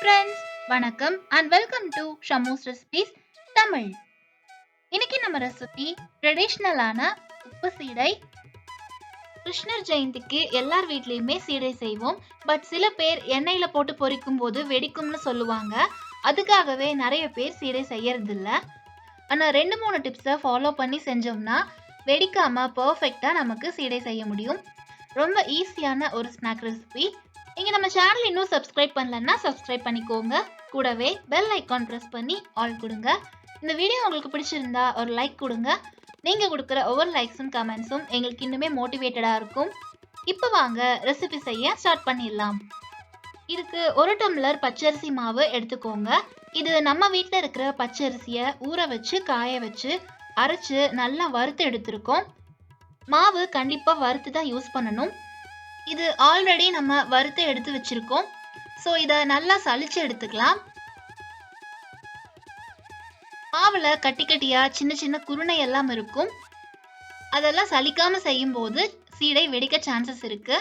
Friends வணக்கம் and welcome to Shamo's recipes Tamil இன்னைக்கு நம்ம ரெசிபி ட்ரெடிஷ்னலான உப்பு சீடை. கிருஷ்ணர் ஜெயந்திக்கு எல்லார் வீட்லேயுமே சீடை செய்வோம். பட் சில பேர் எண்ணெயில் போட்டு பொரிக்கும் போது வெடிக்கும்னு சொல்லுவாங்க. அதுக்காகவே நிறைய பேர் சீடை செய்யறதில்ல. ஆனால் ரெண்டு மூணு டிப்ஸை ஃபாலோ பண்ணி செஞ்சோம்னா வெடிக்காமல் பர்ஃபெக்டாக நமக்கு சீடை செய்ய முடியும். ரொம்ப ஈஸியான ஒரு ஸ்நாக் ரெசிபி நீங்கள் நம்ம சேனல் இன்னும் சப்ஸ்கிரைப் பண்ணலன்னா சப்ஸ்கிரைப் பண்ணிக்கோங்க. கூடவே பெல் ஐக்கான் ப்ரெஸ் பண்ணி ஆல் கொடுங்க. இந்த வீடியோ உங்களுக்கு பிடிச்சிருந்தா ஒரு லைக் கொடுங்க. நீங்கள் கொடுக்குற ஒவ்வொரு லைக்ஸும் கமெண்ட்ஸும் எங்களுக்கு இன்னுமே மோட்டிவேட்டடாக இருக்கும். இப்போ வாங்க ரெசிபி செய்ய ஸ்டார்ட் பண்ணிடலாம். இதுக்கு ஒரு டம்ளர் பச்சரிசி மாவு எடுத்துக்கோங்க. இது நம்ம வீட்டில் இருக்கிற பச்சரிசியை ஊற வச்சு காய வச்சு அரைச்சு நல்லா வறுத்து எடுத்திருக்கோம். மாவு கண்டிப்பாக வறுத்து தான் யூஸ் பண்ணணும். இது ஆல்ரெடி நம்ம வறுத்து எடுத்து வச்சிருக்கோம். ஸோ இதை நல்லா சளிச்சு எடுத்துக்கலாம். மாவில் கட்டி கட்டியாக சின்ன சின்ன குருணை எல்லாம் இருக்கும். அதெல்லாம் சலிக்காம செய்யும்போது சீடை வெடிக்க சான்சஸ் இருக்கு.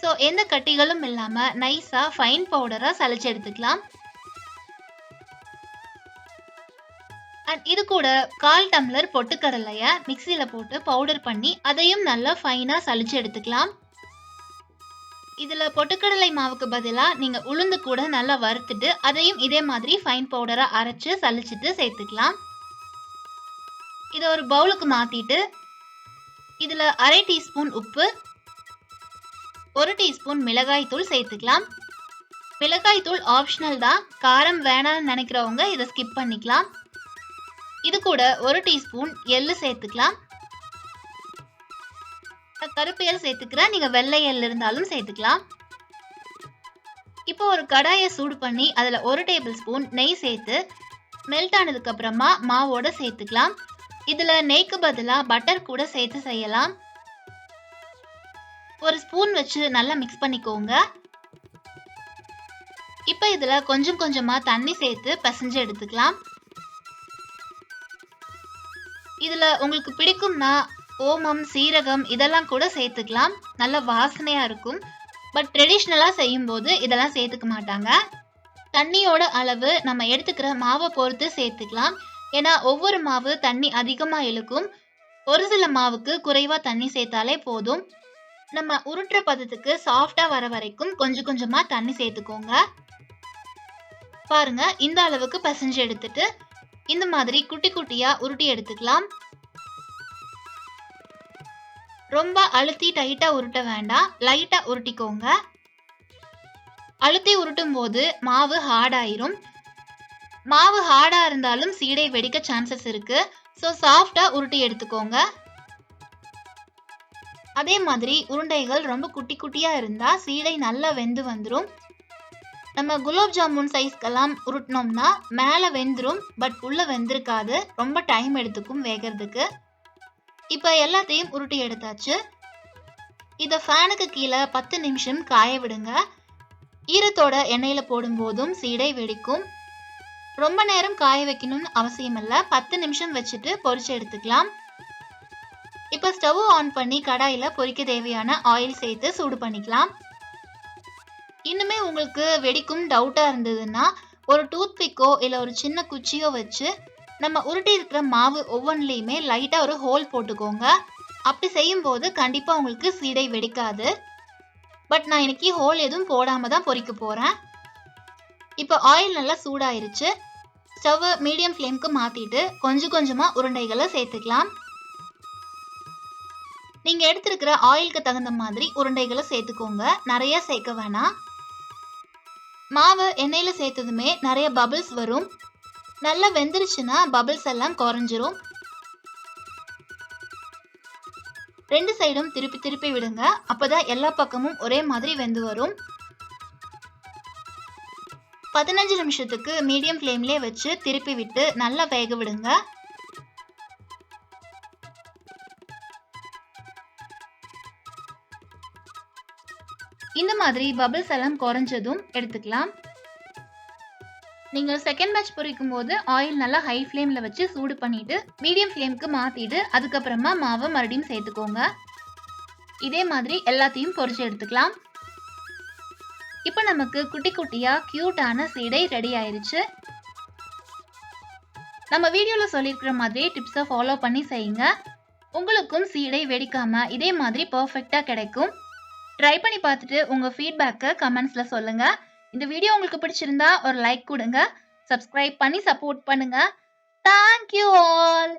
ஸோ எந்த கட்டிகளும் இல்லாமல் நைஸாக ஃபைன் பவுடராக சளிச்சு எடுத்துக்கலாம். அண்ட் இது கூட கால் டம்ளர் பொட்டுக்கடலைய மிக்சியில போட்டு பவுடர் பண்ணி அதையும் நல்லா ஃபைனா சளிச்சு எடுத்துக்கலாம். இதுல பொட்டுக்கடலை மாவுக்கு பதிலாக நீங்க உளுந்து கூட நல்லா வறுத்துட்டு அதையும் இதே மாதிரி ஃபைன் பவுடரா அரைச்சு சலிச்சிட்டு சேர்த்துக்கலாம். இதை ஒரு பவுலுக்கு மாத்திட்டு இதுல அரை டீஸ்பூன் உப்பு ஒரு டீஸ்பூன் மிளகாய் தூள் சேர்த்துக்கலாம். மிளகாய் தூள் ஆப்ஷனல் தான். காரம் வேணாம்னு நினைக்கிறவங்க இதை ஸ்கிப் பண்ணிக்கலாம். இது கூட ஒரு டீஸ்பூன் எள்ளு சேர்த்துக்கலாம். கருப்பு எள் சேர்த்துக்கிறேன். நீங்கள் வெள்ளை எள் இருந்தாலும் சேர்த்துக்கலாம். இப்போ ஒரு கடாயை சூடு பண்ணி அதில் ஒரு டேபிள் ஸ்பூன் நெய் சேர்த்து மெல்ட் ஆனதுக்கு அப்புறமா மாவோட சேர்த்துக்கலாம். இதில் நெய்க்கு பதிலாக பட்டர் கூட சேர்த்து செய்யலாம். ஒரு ஸ்பூன் வச்சு நல்லா மிக்ஸ் பண்ணிக்கோங்க. இப்போ இதில் கொஞ்சம் கொஞ்சமாக தண்ணி சேர்த்து பிசைஞ்சு எடுத்துக்கலாம். இதில் உங்களுக்கு பிடிக்கும்னா ஓமம் சீரகம் இதெல்லாம் கூட சேர்த்துக்கலாம். நல்ல வாசனையாக இருக்கும். பட் ட்ரெடிஷ்னலாக செய்யும்போது இதெல்லாம் சேர்த்துக்க மாட்டாங்க. தண்ணியோட அளவு நம்ம எடுத்துக்கிற மாவை பொறுத்து சேர்த்துக்கலாம். ஏன்னா ஒவ்வொரு மாவு தண்ணி அதிகமாக இழுக்கும். ஒரு சில மாவுக்கு குறைவாக தண்ணி சேர்த்தாலே போதும். நம்ம உருட்டுற பதத்துக்கு சாஃப்டாக வர வரைக்கும் கொஞ்சம் கொஞ்சமாக தண்ணி சேர்த்துக்கோங்க. பாருங்க இந்த அளவுக்கு பசஞ்சு எடுத்துட்டு இந்த மாதிரி குட்டி குட்டியா உருட்டி எடுத்துக்கலாம். ரொம்ப அழுத்தி டைட்டா உருட்ட வேண்டாம். லைட்டா உருட்டிக்கோங்க. அழுத்தி உருட்டும் போது மாவு ஹார்டாயிரும் மாவு ஹார்டா இருந்தாலும் சீடை வெடிக்க சான்சஸ் இருக்கு. ஸோ சாஃப்டா உருட்டி எடுத்துக்கோங்க. அதே மாதிரி உருண்டைகள் ரொம்ப குட்டி குட்டியா இருந்தா சீடை நல்லா வெந்து வந்துடும் நம்ம குலோப் ஜாமுன் சைஸ்க்கெல்லாம் உருட்டினோம்னா மேலே வெந்துடும் பட் உள்ளே வெந்திருக்காது. ரொம்ப டைம் எடுத்துக்கும் வேகிறதுக்கு. இப்போ எல்லாத்தையும் உருட்டி எடுத்தாச்சு. இதை ஃபேனுக்கு கீழே பத்து நிமிஷம் காய விடுங்க. ஈரத்தோட எண்ணெயில் போடும்போதும் சீடை வெடிக்கும். ரொம்ப நேரம் காய வைக்கணும்னு அவசியம் இல்லை. பத்து நிமிஷம் வச்சுட்டு பொரிச்சு எடுத்துக்கலாம். இப்போ ஸ்டவ் ஆன் பண்ணி கடாயில் பொரிக்க தேவையான ஆயில் சேர்த்து சூடு பண்ணிக்கலாம். இன்னுமே உங்களுக்கு வெடிக்கும் டவுட்டாக இருந்ததுன்னா ஒரு டூத்பிக்கோ இல்லை ஒரு சின்ன குச்சியோ வச்சு நம்ம உருட்டி இருக்கிற மாவு ஒவ்வொன்றிலையுமே லைட்டாக ஒரு ஹோல் போட்டுக்கோங்க. அப்படி செய்யும்போது கண்டிப்பாக உங்களுக்கு சீடை வெடிக்காது. பட் நான் இன்னைக்கு ஹோல் எதுவும் போடாமல் தான் பொறிக்க போகிறேன் இப்போ ஆயில் நல்லா சூடாயிருச்சு. ஸ்டவ் மீடியம் ஃப்ளேம்க்கு மாற்றிட்டு கொஞ்சம் கொஞ்சமாக உருண்டைகளை சேர்த்துக்கலாம். நீங்கள் எடுத்திருக்கிற ஆயிலுக்கு தகுந்த மாதிரி உருண்டைகளை சேர்த்துக்கோங்க. நிறைய சேர்க்க வேணாம். மாவு எண்ணெயில் சேர்த்ததுமே நிறைய பபிள்ஸ் வரும். நல்லா வெந்துருச்சுன்னா பபிள்ஸ் எல்லாம் குறைஞ்சிரும். ரெண்டு சைடும் திருப்பி திருப்பி விடுங்க. அப்போதான் எல்லா பக்கமும் ஒரே மாதிரி வெந்து வரும். பதினஞ்சு நிமிஷத்துக்கு மீடியம் ஃப்ளேம்லேயே வச்சு திருப்பி விட்டு நல்லா வேக விடுங்க. இந்த மாதிரி பபிள்ஸ் எல்லாம் குறைஞ்சதும் எடுத்துக்கலாம். நீங்கள் செகண்ட் பேட்ச் பொரிக்கும் போது ஆயில் நல்லா ஹை ஃப்ளேமில் வச்சு சூடு பண்ணிட்டு மீடியம் ஃப்ளேமுக்கு மாற்றிட்டு அதுக்கப்புறமா மாவை மறுபடியும் சேர்த்துக்கோங்க. இதே மாதிரி எல்லாத்தையும் பொரிச்சு எடுத்துக்கலாம். இப்போ நமக்கு குட்டி குட்டியாக க்யூட்டான சீடை ரெடி ஆயிருச்சு. நம்ம வீடியோவில் சொல்லியிருக்கிற மாதிரி டிப்ஸை ஃபாலோ பண்ணி செய்யுங்க. உங்களுக்கும் சீடை வெடிக்காமல் இதே மாதிரி பர்ஃபெக்டாக கிடைக்கும். ட்ரை பண்ணி பார்த்துட்டு உங்கள் ஃபீட்பேக்கை கமெண்ட்ஸில் சொல்லுங்கள் இந்த வீடியோ உங்களுக்கு பிடிச்சிருந்தா ஒரு லைக் கொடுங்க. சப்ஸ்கிரைப் பண்ணி சப்போர்ட் பண்ணுங்கள் தேங்க்யூ ஆல்